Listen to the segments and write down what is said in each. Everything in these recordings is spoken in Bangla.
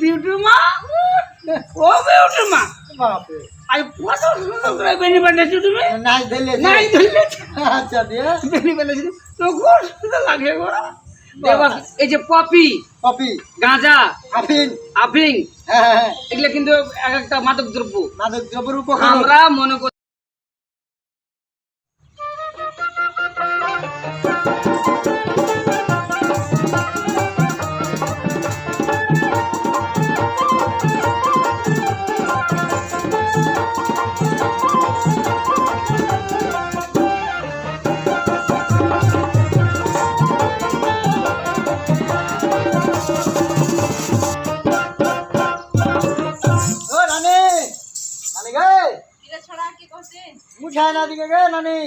বিউটি মা? ও বিউটি মা। বাপরে। আই কত সুন্দর করে বেনি বানাইছো তুমি? নাই দিলে নাই ধরলে আচ্ছা দিয়ে। বেনি বানাইছো তো খুব সুন্দর লাগে গো। এই যে পপি। গাঁজা। আফিং। হ্যাঁ হ্যাঁ হ্যাঁ। এগুলো কিন্তু এক একটা মাদক দ্রব্য মাদক দ্রব্যের উপকার। আমরা মনে করি মুঠায় না দিকে গে নানি।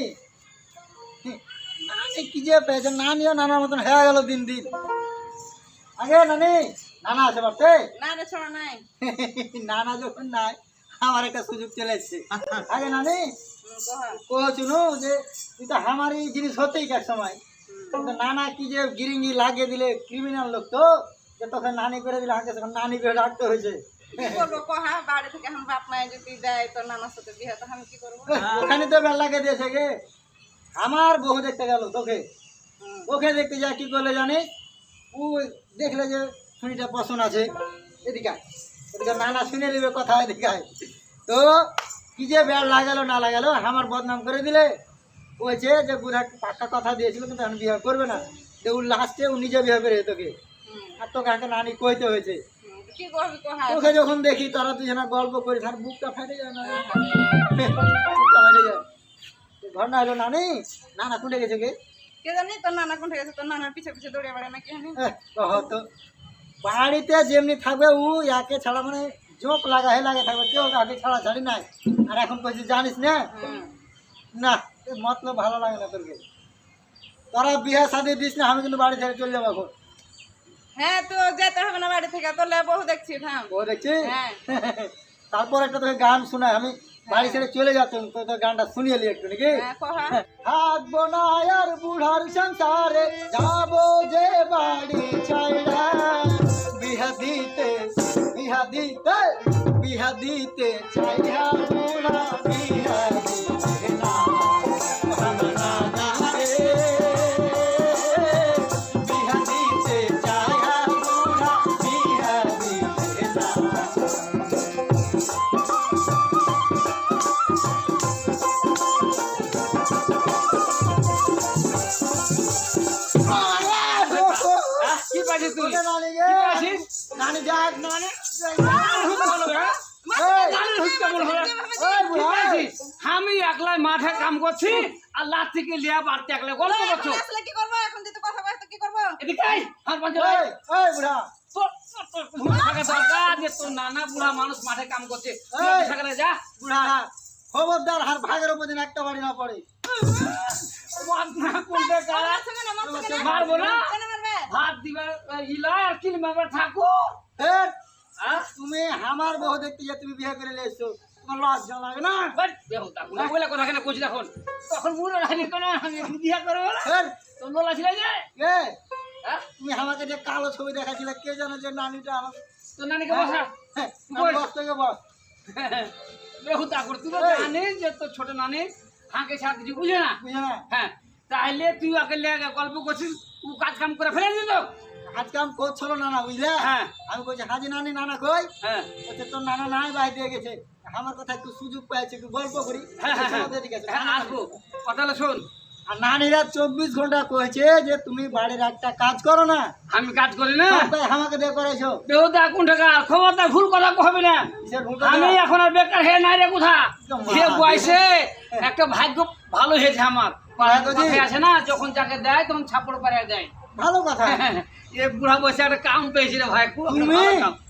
নানি কি যে পেয়েছে নানিও নানার মতন হয়ে গেল দিন দিন। আগে নানি নানা আছে বাড়তে না রে ছড়া নাই। নানা যখন নাই আমার একটা সুযোগ চলে এসছে। আগে নানি হুম, যে তুই তো আমারই জিনিস হতেই এক সময়। নানা কি যে গিরিঙ্গি লাগিয়ে দিলে ক্রিমিনাল লোক তো যে তোকে নানি করে দিলে তখন নানি করে রাখতে হয়েছে। তো দিয়েছে আমার বহু দেখতে গেল তোকে। ওকে দেখতে যা কি করলে জানিস? ও দেখলে যে শুনিটা পছন্দ আছে। এদিকে। এদিকে নানা শুনে নেবে কথা, এদিকে তো কি যে বেড় লাগালো, না লাগালো, আমার বদনাম করে দিলে। বলছে যে, বুড়া পাক্কা কথা দিয়েছিল, কিন্তু এখন বিয়ে করবে না। যে ও লাস্টে ও নিজে বিয়ে করে তোকে। আর তোকে আগে নানি কইতে হয়েছে। তোকে যখন দেখি তারা দুজনে গল্প করি তার বুকটা ফেটে যায় না। ফেটে যায়। তো ঘটনা হলো নানি নানা কুটে গেছে কে কে জানি তোর নানা কোন গেছে? তোর নানার পিছে পিছে দৌড়ে বেড়ে নাকি আমি? তো বাড়িতে যেমনি থাকবে ও একে ছাড়া মানে জোক লাগা হে লাগে থাকবে। কেউ আগে ছাড়া ছাড়ি নাই। আর এখন কইছিস জানিস না? না এ মতলব ভালো লাগে না তোরকে তোরা বিয়ে শাদি দিস না আমি কিন্তু বাড়ি ছেড়ে চলে যাব এখন। হ্যাঁ তো যেতে হবে না বাড়ি থেকে তোর বহু দেখছি থাম। ও দেখছি? হ্যাঁ। তারপর একটা তোকে গান শোনায় আমি বাড়ি ছেড়ে চলে যাচ্ছি তো তোর গানটা শুনিয়ে লি একটু নাকি? হ্যাঁ কহা। থাকব না আর বুড়ার সংসারে যাব যে বাড়ি ছাইড়া। বিহা দিতে বিহা দিতে বিহা দিতে ছাইড়া বুড়া বিহা যাক মানে এই? আমি একলাই মাঠে কাম করছি আর লাঠিকে লিয়া বাড়তে একলাই গল্প করছ আসলে কি করব এখন যদি কথা বলে কি করব এদিকে হাত ওই বুড়া, নানা বুড়া মানুষ মাঠে কাম করছে এই। যা বুড়া, খবরদার হার ভাগের উপর যেন একটা বাড়ি না পড়ে? মারবো না কেন মারবে? ইলা আর কিল মারবার এই, হ্যাঁ তুমি আমার বউ দেখতে যে তুমি বিয়ে করে এসছো তোমার লজ্জা লাগে না? বাট বেহুতা গুলা বলে কথা কেন কইছিস এখন তখন মুড় রাখনি কেন আমি এখন করব না এই, ছিল যে? হ্যাঁ? তুমি আমাকে যে কালো ছবি দেখাছিলে কে জানে যে নানিটা আমার তো নানিকে বসা। হ্যাঁ, বস। বস থেকে বস। বেহুতা কর তুই তো যে তোর ছোট নানি হাঁকে ছাড় কিছু বুঝে না? বুঝে না। হ্যাঁ তাইলে তুই লেগে গল্প করছিস ও কাজ কাম করে ফেলে দিত আজকে আমি করছিল নানা বুঝলে? হ্যাঁ। আমি কইছি হাজি নানি নানা কই? হ্যাঁ। বলছে তোর নানা নাই বাই দিয়ে গেছে। আমার কথা একটু সুযোগ পেয়েছে একটু গল্প করি। হ্যাঁ হ্যাঁ হ্যাঁ। আসব। কথা হলো শোন। আর নানিরা চব্বিশ ঘণ্টা কয়েছে যে তুমি বাড়ির একটা কাজ করো না। আমি কাজ করি না। আমাকে দিয়ে করেছ বেহুদা কোন টাকা খবরটা ভুল কথা কবে না। আমি এখন আর বেকার হে নাই রে কোথা? সে বয়সে একটা ভাগ্য ভালো হয়েছে আমার। আছে না যখন যাকে দেয় তখন ছাপড় পারে দেয়। ভালো কথা। এ বুড়া বয়সে একটা কাম পেয়েছি রে ভাই তুমি?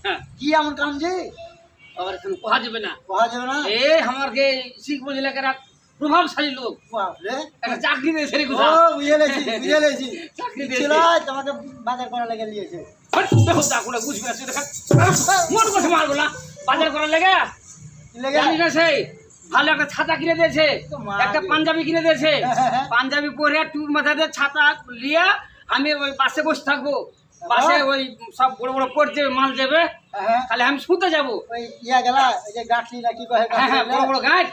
হ্যাঁ। কি এমন কাম যে? আবার এখন কোহা যাবে না। পাওয়া যাবে না? এ আমার কে শিখ প্রভাবশালী লোক। বাপরে। একটা চাকরি দিয়েছে রে ও বুঝে লেছি বুঝে লেছি চাকরি দিয়েছে। তোমাকে বাজার করা লেগে নিয়েছে। হট, বেহুদা বুঝবে না, দেখা। মোট কথা মারবো না। বাজার করার লেগে? জানি না সেই। ভালো একটা ছাতা কিনে দিয়েছে। একটা পাঞ্জাবি কিনে দিয়েছে। হ্যাঁ, হ্যাঁ। পাঞ্জাবি পরে টুর মাথাতে ছাতা লিয়া আমি ওই পাশে বসে থাকব। বাসে ওই সব বড় বড় পড় যাবে মাল যাবে তাহলে আমি শুতে যাব। ওই ইয়া গেলা ওই যে গাঁঠি না কি কহে হ্যাঁ হ্যাঁ বড় বড় গাছ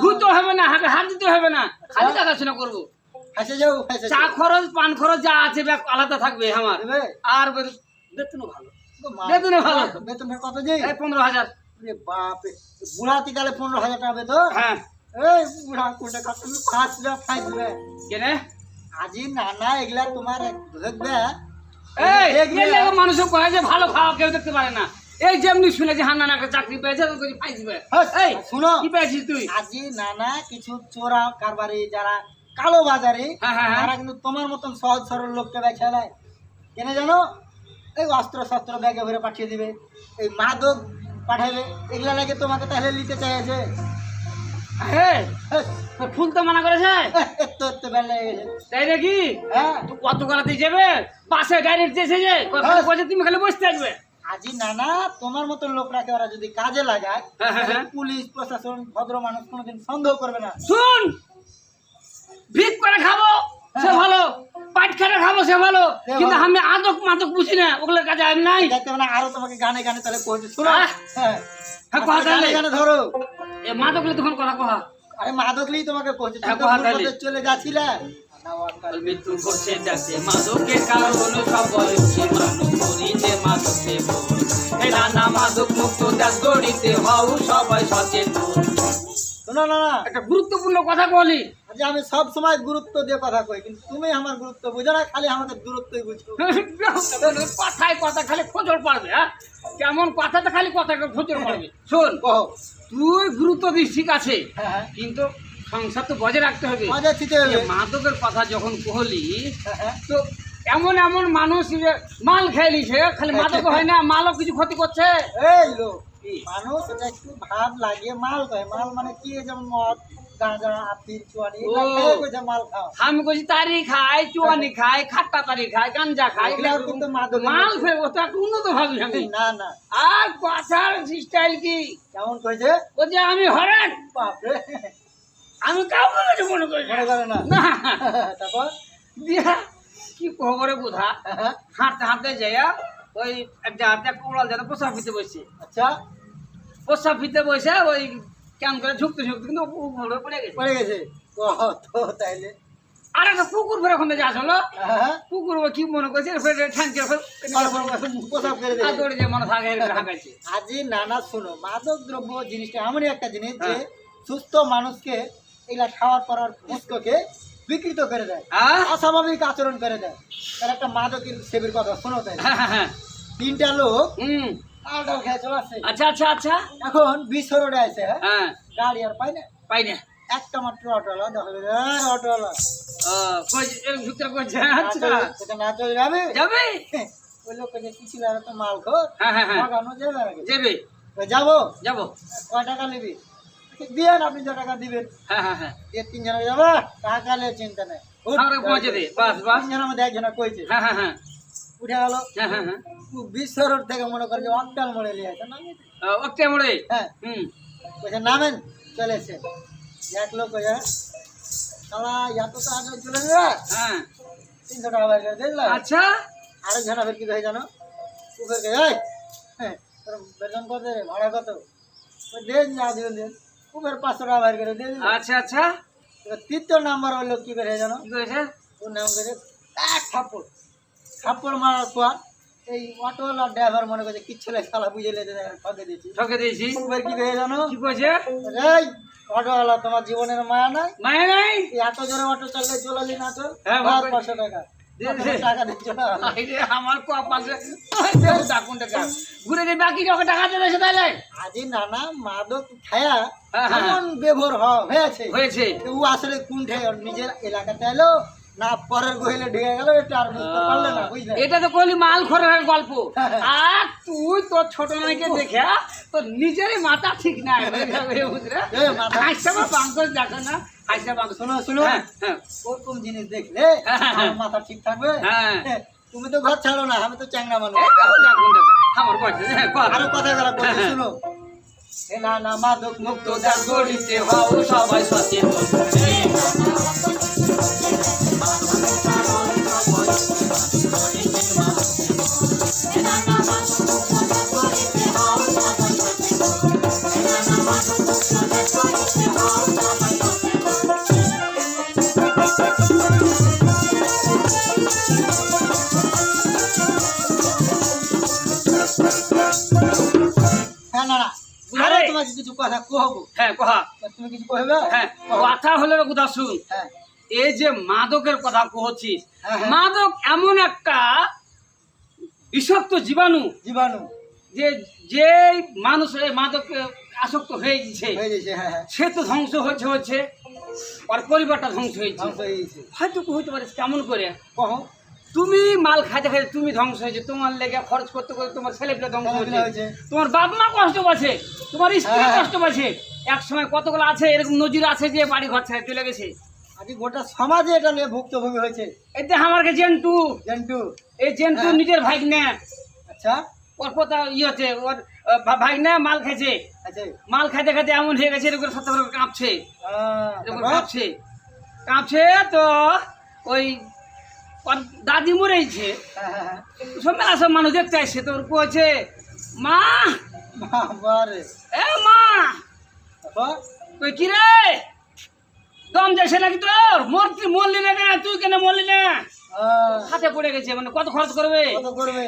ধুতে হবে না হাতে হাত দিতে হবে না। খালি দেখাশোনা করব। চা খরচ পান খরচ যা আছে আলাদা থাকবে আমার। আর বেতনও ভালো। বেতনে ভালো। বেতনের কত যে? পনেরো হাজার। বাপে বুড়াতি কালে পনেরো হাজার টাকা বেতন? হ্যাঁ। এই বুড়া কোনটা তুমি ফাঁসবে ফাঁসবে কেনে? আজি নানা এগুলা তোমার দেখবে এই দেখবে। এই মানুষ কয় যে ভালো খাওয়া কেউ দেখতে পারে না। এই যেমনি শুনেছি হান্নান একটা চাকরি পেয়েছে তো পাইছিবে এই শুনো। কি পেয়েছিস তুই? আজি নানা কিছু চোরা কারবারি যারা কালো বাজারি। তারা কিন্তু তোমার মতন সহজ সরল লোককে বেছে নেয় কেন জানো? এই অস্ত্র শস্ত্র ব্যাগে ভরে পাঠিয়ে দিবে। এই মাদক পাঠাবে এগুলা লাগে তোমাকে তাহলে নিতে চাইছে। ফুল তো মানা করেছে? এত এত বেলা তাই নাকি? হ্যাঁ। কত করাতে যাবে? বাসে ডাইরেক্ট যেছে যে হ্যাঁ। তুমি খালি বসতে থাকবে আজি নানা তোমার মতন লোকরাকে ওরা যদি কাজে লাগায় হ্যাঁ, হ্যাঁ, হ্যাঁ। পুলিশ প্রশাসন ভদ্র মানুষ কোনোদিন সন্দেহ করবে না। শুন! ভিক করে খাব। সে। ভালো। পাট খেটে খাব সে ভালো। কিন্তু আমি আদক মাদক বুঝি না ওগুলোর কাজে আমি নাই। আরও তোমাকে গানে গানে তাহলে কইতে শোনো। হ্যাঁ। হ্যাঁ, কথা তাহলে। গানে ধরো। এ মাদক তখন কথা কহা। আরে মাদকলি তোমাকে কইতে হ্যাঁ, তুমি তো কথা ভুল তাহলে। পথে চলে যাচ্ছিলে। মৃত্যু করছে যাচ্ছে মাদকের কারণ সব বয়সী মানুষ করিতে মাদক দেব নানা মাদক মুক্ত দেশ গড়িতে হও সবাই সচেতন। না না একটা গুরুত্বপূর্ণ কথা বলি। আজ আমি সব সময় গুরুত্ব দিয়ে কথা কই কিন্তু তুমি আমার গুরুত্ব বুঝো না খালি আমাদের দূরত্বই বুঝছ কথায় কথা খালি খোঁজর পারবে হ্যাঁ? কেমন কথাতে খালি কথা খোঁজর পারবে শোন কহ তুই গুরুত্ব দিস ঠিক আছে? হ্যাঁ হ্যাঁ। কিন্তু সংসার তো বজায় রাখতে হবে। মাদকের কথা যখন কহলি হ্যাঁ। তো এমন এমন মানুষ যে মাল খেয়ে নিছে খালি মাদক হয় না মালও কিছু ক্ষতি করছে। এই লোক মানুষ এটা একটু ভাব লাগিয়ে মাল কয় মাল মানে কি? যেমন মদ। আমি কইছি তারি খায় চুয়ানি খায় খাট্টা তারি খায় গাঞ্জা খায় এগুলাও কিন্তু মাদকের মাল মধ্যে। ও তো একটু উন্নত ভাবি আমি। না না। আর স্টাইল কি? কেমন কইছে? আমি হরেন। বাপরে। আমি কাউকে কিছু মনে করি মনে করে না? না। তারপর? দিয়া কি খবরে বোধা? হ্যাঁ, হাঁটতে হাঁটতে যাইয়া ওই একটা হাতে একটা উড়াল যেন পোষা ফিতে বসছে। আচ্ছা। পোষা ফিতে বসে ওই কেমন করে ঝুঁকতে ঝুঁকতে কিন্তু উপরে পড়ে গেছে। পড়ে গেছে। তো তাইলে? আর একটা কুকুর ফেরে ওখানে যা আসলো। হ্যাঁ কুকুর কি মনে করছে আজি নানা শুনো মাদক দ্রব্য জিনিসটা এমনই একটা জিনিস যে হ্যাঁ। সুস্থ মানুষকে এগুলা খাওয়ার পর আর পুষ্ককে বিকৃত করে দেয়। হ্যাঁ? অস্বাভাবিক আচরণ করে দেয়। তার একটা মাদকের সেবির কথা শোনো তাই হ্যাঁ, হ্যাঁ, হ্যাঁ। তিনটা লোক আচ্ছা আচ্ছা আচ্ছা। এখন বিশ্ব রোডে আছে হ্যাঁ? হ্যাঁ। গাড়ি আর পাই না। পাই না। একটা মাত্র অটোওয়ালা দেখা যাবে "এই অটোওয়ালা ও, কই এরকম ঝুঁকতে করছে না চলে- সেটা না চলে যাবে? যাবে? ওই লোক যে কি ছিল আর তো মাল খোর। হ্যাঁ হ্যাঁ যাবে। যাবে। কয় টাকা নিবি? দিয়েন আপনি যে টাকা দিবেন। হ্যাঁ হ্যাঁ হ্যাঁ। দিয়ে তিনজনে যাব টাকা নিয়ে চিন্তা নেই। পৌঁছে বাস বাস। তিনজনের মধ্যে একজনে কইছে। হ্যাঁ হ্যাঁ হ্যাঁ। উঠে গেল। হ্যাঁ হ্যাঁ হ্যাঁ। বিশ্ব রোড থেকে মনে করে যে অক্টাল মোড়ে নিয়ে নামি ওকে মোড়ে? হ্যাঁ। হুম। কইছে নামেন চলে এসে। এক লোক কইছে শালা এত তো আগে চলে যাবে? হ্যাঁ। তিনশো টাকা করে দিলাম আচ্ছা। আরেক জন ফের কি কই জানো উপর কে এই হ্যাঁ, তোর বেতন কত রে? ভাড়া কত? দেন না দিবেন দেন। উপর পাঁচশো টাকা বাইর করে দিল আচ্ছা আচ্ছা। তৃতীয় নাম্বার ওই লোক কি করে জানো কি করেছে? ওর নাম করে এক থাপ্পড়। থাপ্পড় মারার পর এই অটোওয়ালা ড্রাইভার মনে করছে কিচ্ছু লাই শালা বুঝে লেতে ঠকে দিয়েছি। ঠকে দিয়েছি। কি করে জানো? কি করেছে এই অটোওয়ালা তোমার জীবনের মায়া নাই? মায়ে নাই? এত জোরে অটো চাললে চলালি না চল হ্যাঁ, পাঁচশো টাকা। আমার কপালে টাকা? ঘুরে দিয়ে বাকি যখন টাকা দিয়েছে তাহলে আজি নানা মাদক খায়া হ্যাঁ, হ্যাঁ। এমন বেভর হ- হয়েছে হয়েছে। ও আসলে ওর নিজের এলাকাতে এলো না পরের গহিলে ঢেকে গেল এটা আর বুঝতে পারলে না বুঝলে? এটা তো কলি মাল খরের গল্প। আর তুই তোর ছোট নাইকে দেখে তোর নিজেরই মাথা ঠিক নাই বুঝলে? বা বাঙ্কস দেখো না বাঙ্কস শোনো শোনো হ্যাঁ, হ্যাঁ। ওরকম জিনিস দেখলে মাথা ঠিক থাকবে? হ্যাঁ। তুমি তো ঘর ছাড়ো না আমি তো চ্যাংরা মানুষ। আমার আরও কথা। শুনো। এ না না মাদক মুক্ত যা গড়িতে হও সবাই সচেতন। হ্যাঁ না না। আরে! তোমাকে কিছু কথা কহবো হ্যাঁ কহা। তুমি কিছু কহবে হ্যাঁ কথা হলো কথা শুন হ্যাঁ। এই যে মাদকের কথা কহছিস। মাদক এমন একটা বিষাক্ত জীবাণু জীবাণু। যে যে মানুষ এই মাদকে আসক্ত হয়ে গেছে। সে তো ধ্বংস হচ্ছে হচ্ছে আর পরিবারটা ধ্বংস হয়েছে। ধ্বংস হয়ে হয়তো হইতে পারে কেমন করে? কহো। তুমি মাল খাইতে খাইতে তুমি ধ্বংস হয়েছে। তোমার লেগে খরচ করতে করতে তোমার ছেলেগুলো ধ্বংস ছেলেপিলে হয়েছে। তোমার বাপ মা কষ্ট পাচ্ছে তোমার স্ত্রী হ্যাঁ। কষ্ট পাচ্ছে। এক সময় কতগুলো আছে এরকম নজির আছে যে বাড়ি ঘর ছেড়ে চলে গেছে? আজকে গোটা সমাজে এটা নিয়ে ভুক্তভোগী হয়েছে। এতে আমার জেন্টু। জেন্টু। এই জেন্টু হ্যাঁ। নিজের ভাই না আচ্ছা। ওর পোতা ইয়ে হচ্ছে ওর ভাই না মাল খাইছে। আচ্ছা। মাল খাইতে খাইতে এমন হয়ে গেছে এরকম সত্য? কাঁপছে। কাঁপছে তো ওই ওর দাদি মরেছে। সব মেলা সব মানুষ দেখতে আসছে তো ওর কয়েছে মা। এ মা? তুই কি রে? দম যাচ্ছে নাকি তোর? মরতি মরলি না কেন? তুই কেন মরলি না? হাতে পড়ে গেছে মানে কত খরচ করবে? কত করবে?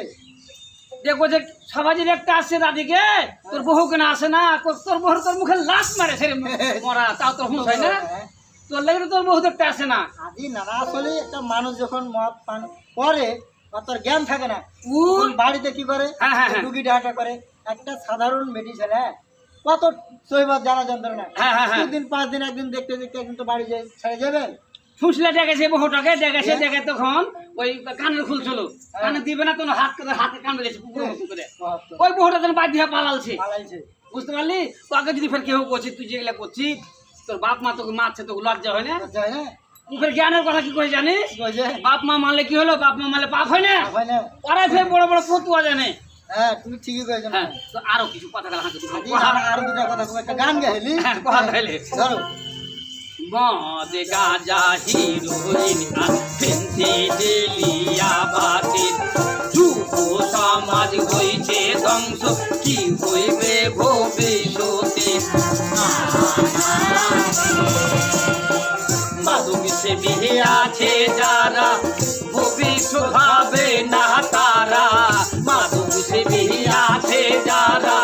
দেখব যে সবাই দেখতে আসছে দাদিকে তোর বহু কেন আসে না? তোর তোর বহু তোর মুখে লাশ মারে ছেড়ে মরা তাও তোর হুঁশ হয় না? হ্যাঁ। তোর লেগে তোর আসে না। আদি নানা আসলে একটা মানুষ যখন মদ পান করে তার জ্ঞান থাকে না বাড়িতে কি করে? হ্যাঁ, হ্যাঁ, হ্যাঁ। ডুগি ডাটা করে। একটা সাধারণ মেডিসিন হ্যাঁ? কত সইবাদ জানা যন্ত্রণা। দুদিন পাঁচ দিন একদিন দেখতে দেখতে একদিন তো বাড়ি ছেড়ে যাবেন ফুসলে ডেকেছে বহুটাকে ডেকেছে। ডেকে তখন ওই কানের খুলছিল কানে দিবে না তোর হাত করে হাতে কান বেড়েছে করে ওই বহুটা বাদ দিয়ে পালালছে। বুঝতে পারলি? তো আগে যদি ফের কেউ করছিস তুই যেগুলা করছিস তোর বাপ মা তোকে মারছে তোকে লজ্জা হয় না? ফের জ্ঞানের কথা কি করে জানিস? বাপ মা মারলে কি হলো? বাপ মা মারলে পাপ হয় না? ওরা ফের বড় বড় ফতুয়া জানে। হ্যাঁ তুমি ঠিকই কইছো হ্যাঁ তো আরও কিছু কথা গেল হাতে আদি আর আরও দুটা কথা একটা গান গাইলি? হ্যাঁ, কথা গাইলে। ধরো। মদ গাজা হিরোইন আর ফেন্সি দিলিয়া বাতিল। যুব সমাজ হইছে ধ্বংস। সে বিহে আছে যারা ভবিষ্যৎ ভাবে না তারা। মাদক সে বিহে আছে যারা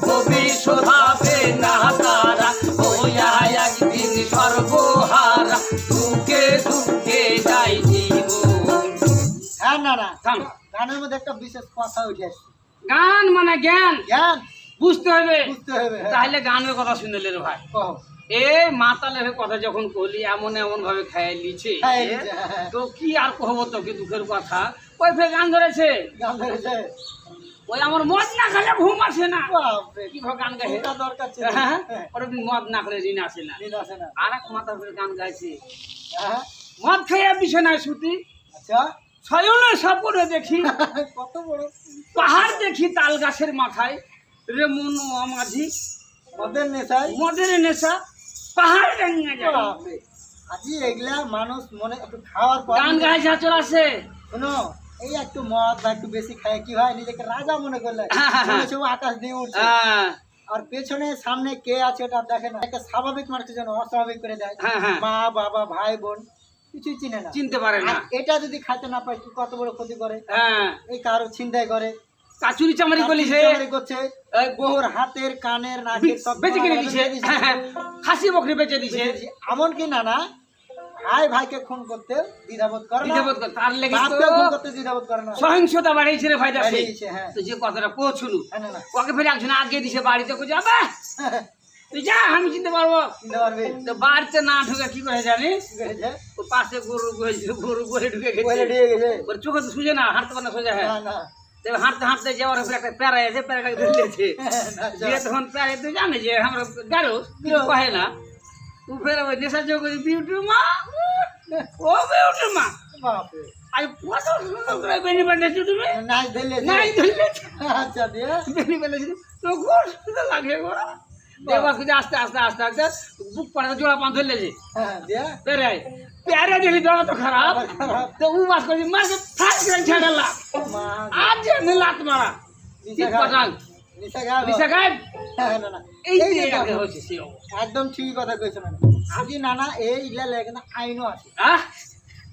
ভবিষ্যৎ ভাবে না তারা। ওয়া একদিন সর্বহারা দুঃখে দুঃখে যাই জীবন। হ্যাঁ না না থাম। গানের মধ্যে একটা বিশেষ কথা উঠে আসছে। গান মানে জ্ঞান। জ্ঞান? বুঝতে হবে। বুঝতে হবে হ্যাঁ। তাহলে গানের কথা শুনলে রে ভাই। কও। এই মাতালের কথা যখন কহলি এমন এমন ভাবে খাই লিছে হ্যাঁ, হ্যাঁ। তো কি আর কহবো তোকে দুঃখের কথা? ওই ফের গান ধরেছে? গান ধরেছে। ওই আমার মদ না খেলে ঘুম আসে না। কি গান গাইছে দরকার ছিল। হ্যাঁ, হ্যাঁ, ওর মদ না খেলে ঋণ আসে না। না। আর এক মাথা ফের গান গাইছে। হ্যাঁ, মদ খেয়ে বিছানায় শুতি। আচ্ছা। ছয়নে সাপরে দেখি। কত বড় পাহাড় দেখি তাল গাছের মাথায়। রে মন মাঝি মদের নেশায়। মদের নেশা। পাহাড় ভেঙে বাপরে, আজি এগুলা মানুষ মনে একটু খাওয়ার পর গান চল আসে শোনো এই একটু মদ বা একটু বেশি খায় কি হয়? নিজেকে রাজা মনে করলে। ও আকাশ দিয়ে উঠছে হ্যাঁ। আর পেছনে সামনে কে আছে ওটা দেখে না। একটা স্বাভাবিক মানুষকে যেন অস্বাভাবিক করে দেয়। হ্যাঁ, হ্যাঁ। মা বাবা ভাই বোন কিছুই চিনে না। চিনতে পারে না। এটা যদি খাইতে না পায় কি কত বড় ক্ষতি করে? এই কারও ছিনতাই করে। কাচুরি চামারি কলিছে করছে বহুর হাতের কানের নাকের সব বেঁচে কিনে দিছে। হ্যাঁ, হ্যাঁ। খাসি বকরি বেঁচে দিছে বেঁচে দিছে। এমনকি না না ভাই ভাইকে খুন করতে দ্বিধাবোধ করে দ্বিধাবোধ করে। তার লেগে তো খুন করতে দ্বিধাবোধ করে না সহিংসতা বাড়িয়েছে রে ভাইটা বাড়িয়েছে, হ্যাঁ। তো যে কথাটা পৌঁছলু হ্যাঁ, না না ওকে ফের একজন আগে দিছে বাড়িতে কই যাবে তুই যা আমি চিনতে পারব চিনতে পারবে তো বাড়িতে না ঢুকে কি করে জানিস কি পাশে গরু গরু গরে ঢুকে গেছে চোখে তো সুজে না হাঁটতে পারে না সোজা হ্যাঁ না তবে হাঁটতে হাঁটতে যাওয়ার উপরে একটা প্যারা আছে প্যারাটাকে ধরে যা। দিয়ে তখন প্যারা তুই জানে যে আমরা গাড়ো কিছু কহে না। তু ফের ওই নেশা যোগ বিউটি মা। ও বিউটি মা। বাপরে। আই কত সুন্দর করে বেনি বানিয়েছো তুমি। নাচ ধরলে নাই ধরলে আচ্ছা দিয়ে। বেনি বানিয়েছো তো খুব সুন্দর লাগে গো। দেবা আস্তে আস্তে আস্তে আস্তে বুক পাড়া জোড়া পান ধরলে হ্যাঁ দিয়ে। প্যারে দেখি দেওয়া তো খারাপ। তো উ বাস করছি মারকে ফাঁস করে ছেড়েলা আজ যে আমি লাত মারা ঠিক পাঠান নিশা গায় এই যে আগে সে অবস্থা। একদম ঠিক কথা কইছো না আজি নানা এই ইলা লাগে না আইনও আছে।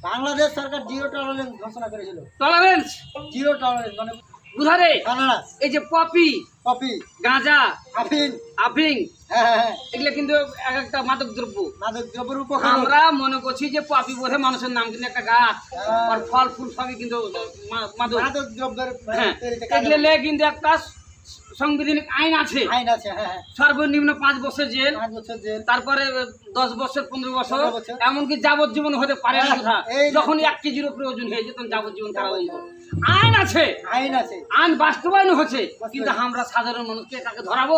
বাংলাদেশ সরকার জিরো টলারেন্স ঘোষণা করেছিল। টলারেন্স জিরো টলারেন্স মানে বুধারে না না এই যে পপি কপি গাঁজা আফিং আফিং হ্যাঁ হ্যাঁ হ্যাঁ। এগুলো কিন্তু এক একটা মাদক দ্রব্য। মাদক দ্রব্যের উপকার আমরা মনে করছি যে পপি বোধে মানুষের নাম কিন্তু একটা গাছ। হ্যাঁ। আর ফল ফুল সবই কিন্তু মাদক। মাদক দ্রব্যের হ্যাঁ। এগুলো কিন্তু একটা সাংবিধানিক আইন আছে। আইন আছে হ্যাঁ হ্যাঁ। সর্বনিম্ন পাঁচ বছর জেল পাঁচ বছর জেল। তারপরে দশ বছর পনেরো বছর। এমনকি যাবজ্জীবন হতে পারে না হ্যাঁ, যখন এক কেজির উপরে ওজন হয়ে যেত যাবজ্জীবন তারা হইব আইন আছে। আইন আছে। আইন বাস্তবায়ন হচ্ছে। কিন্তু আমরা সাধারণ মানুষকে তাকে ধরাবো?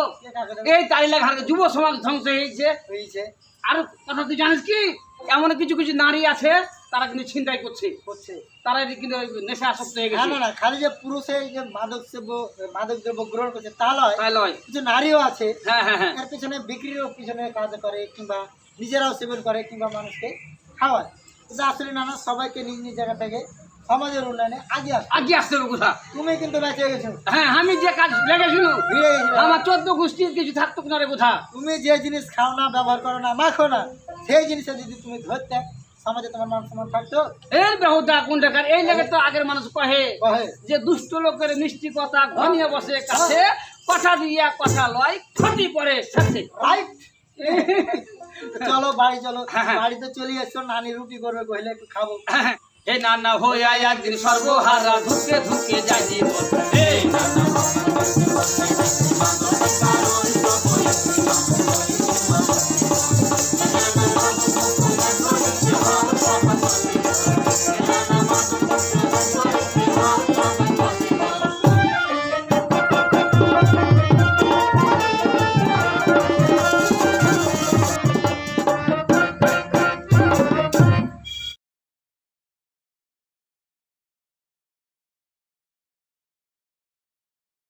এই তালিলা ঘাটে যুব সমাজ ধ্বংস হয়েছে। হয়েছে। আর কথা তুই জানিস কি? এমন কিছু কিছু নারী আছে তারা কিন্তু ছিনতাই করছে। করছে। তারা কিন্তু নেশা আসক্ত হয়ে গেছে। না না খালি যে পুরুষে যে মাদক দ্রব্য মাদক দ্রব্য গ্রহণ করছে তা নয়। তাই লয় কিছু নারীও আছে। হ্যাঁ হ্যাঁ হ্যাঁ। এর পিছনে বিক্রিরও পিছনে কাজ করে কিংবা নিজেরাও সেবন করে কিংবা মানুষকে খাওয়ায়। কিন্তু আসলে না না সবাইকে নিজ নিজ জায়গা থেকে সমাজের উন্নয়নে আগে আসে আগে আসতে হবে কোথা তুমি কিন্তু বেঁচে গেছো। হ্যাঁ আমি যে কাজ লেগেছিল ভিড়ে আমার চোদ্দ গোষ্ঠীর কিছু থাকতো না রে কোথা তুমি যে জিনিস খাও না ব্যবহার করো না মাখো না সেই জিনিসটা যদি তুমি ধরতে সমাজে তোমার মান সম্মান থাকতো? এর বেহুদা কোন টাকার এই লেগে তো আগের মানুষ কহে যে দুষ্ট লোকের মিষ্টি কথা ঘনিয়ে বসে কাছে কথা দিয়া কথা লয় ক্ষতি করে সাথে। রাইট চলো বাড়ি চলো। হ্যাঁ, হ্যাঁ। বাড়িতে চলে এসছো নানি রুটি করবে কইলে একটু খাব। হে নানা হইয়া একদিন সর্বহারা ধুকে ধুকে যাই